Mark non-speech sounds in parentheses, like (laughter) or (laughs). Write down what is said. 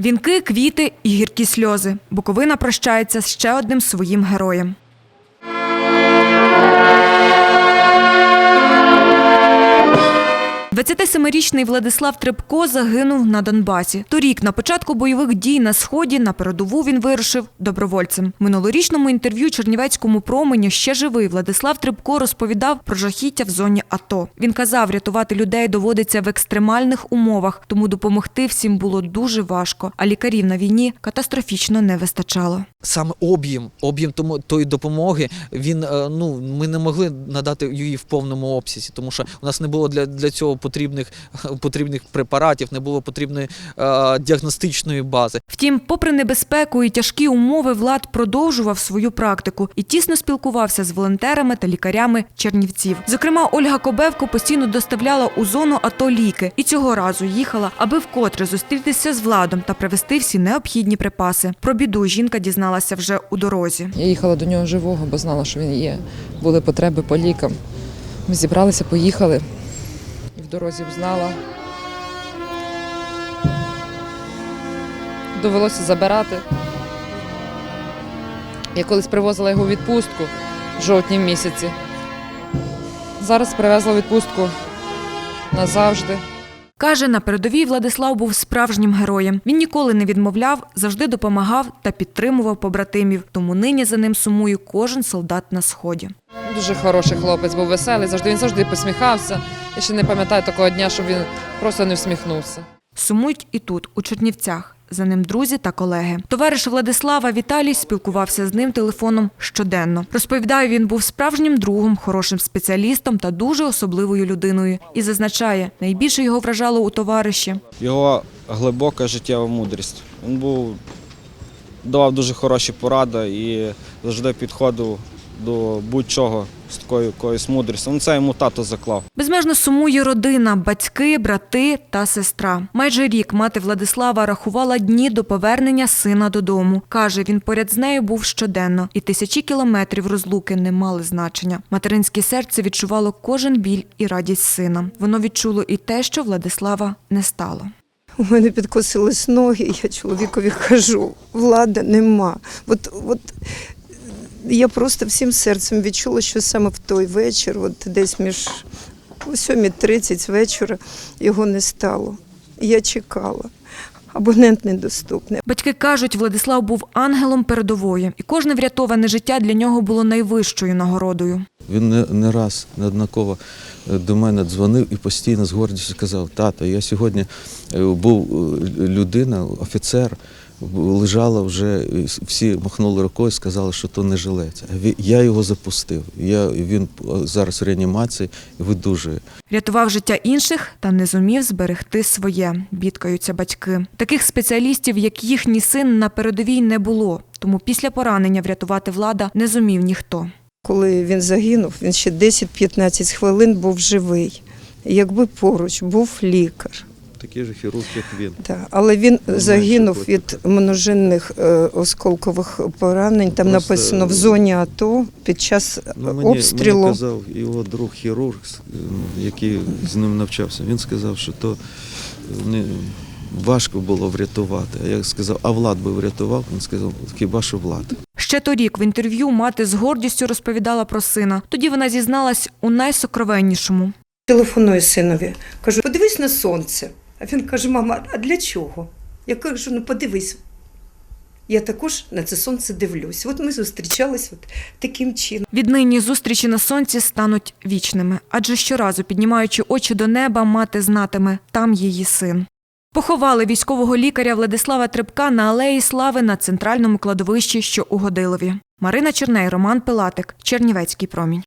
Вінки, квіти і гіркі сльози. Буковина прощається з ще одним своїм героєм. – 27-річний Владислав Трепко загинув на Донбасі. Торік, на початку бойових дій на сході, на передову він вирушив добровольцем. Минулорічному інтерв'ю Чернівецькому промені ще живий Владислав Трепко розповідав про жахіття в зоні АТО. Він казав, рятувати людей доводиться в екстремальних умовах, тому допомогти всім було дуже важко. А лікарів на війні катастрофічно не вистачало. саме об'єм, об'єм тої допомоги, він е, ну ми не могли надати її в повному обсязі, тому що у нас не було для, для цього потрібних (laughs) потрібних препаратів, не було потрібної е, діагностичної бази. Втім, попри небезпеку і тяжкі умови, Влад продовжував свою практику і тісно спілкувався з волонтерами та лікарями Чернівців. Зокрема, Ольга Кобевко постійно доставляла у зону АТО ліки і цього разу їхала, аби вкотре зустрітися з владом та привезти всі необхідні припаси. Про біду жінка дізналася вже у дорозі. Я їхала до нього живого, бо знала, що він є. Були потреби по лікам. Ми зібралися, поїхали. І в дорозі взнала. Довелося забирати. Я колись привозила його у відпустку в жовтні місяці. Зараз привезла відпустку назавжди. Каже, на передовій Владислав був справжнім героєм. Він ніколи не відмовляв, завжди допомагав та підтримував побратимів. Тому нині за ним сумує кожен солдат на сході. Дуже хороший хлопець, був веселий, завжди він завжди посміхався. Я ще не пам'ятаю такого дня, щоб він просто не всміхнувся. Сумують і тут, у Чернівцях. За ним друзі та колеги. Товариш Владислава Віталій спілкувався з ним телефоном щоденно. Розповідає, він був справжнім другом, хорошим спеціалістом та дуже особливою людиною. І зазначає, найбільше його вражало у товариші. його глибока життєва мудрість. Він був давав дуже хороші поради і завжди підходив до будь-чого з такою якоюсь мудрістю. Ну, це йому тато заклав. Безмежно сумує родина, батьки, брати та сестра. Майже рік мати Владислава рахувала дні до повернення сина додому. Каже, він поряд з нею був щоденно, і тисячі кілометрів розлуки не мали значення. Материнське серце відчувало кожен біль і радість сина. Воно відчуло і те, що Владислава не стало. У мене підкосились ноги, я чоловікові кажу, влади нема. От, от я просто всім серцем відчула, що саме в той вечір, от десь між о 7.30 вечора, його не стало. Я чекала. Абонент недоступний. Батьки кажуть, Владислав був ангелом передової, і кожне врятоване життя для нього було найвищою нагородою. Він не, не раз неоднаково е, до мене дзвонив і постійно з гордістю казав: тато, я сьогодні е, був е, людина, офіцер, лежала вже, всі махнули рукою, сказали, що то не жилець. Я його запустив. Я, він зараз в реанімації і видужує. Рятував життя інших та не зумів зберегти своє, бідкаються батьки. Таких спеціалістів, як їхній син, на передовій не було. Тому після поранення врятувати влада не зумів ніхто. Коли він загинув, він ще 10-15 хвилин був живий. Якби поруч був лікар. Такий же хірург, як він. Так, але він менше загинув від множинних е, осколкових поранень. Там Просто, написано в е, зоні АТО під час Ну, мені, обстрілу. мені казав його друг хірург, який з ним навчався. Він сказав, що то не важко було врятувати. А я сказав, а Влад би врятував. Він сказав, хіба що Влад. Ще торік в інтерв'ю мати з гордістю розповідала про сина. Тоді вона зізналась у найсокровеннішому. Телефоную синові, кажу, подивись на сонце. А він каже: мама, а для чого? Я кажу, ну подивись. Я також на це сонце дивлюсь. От ми зустрічались от таким чином. Віднині зустрічі на сонці стануть вічними, адже щоразу, піднімаючи очі до неба, мати знатиме там її син. Поховали військового лікаря Владислава Трепка на алеї Слави на центральному кладовищі, що у Годилові. Марина Черней, Роман Пилатик, Чернівецький промінь.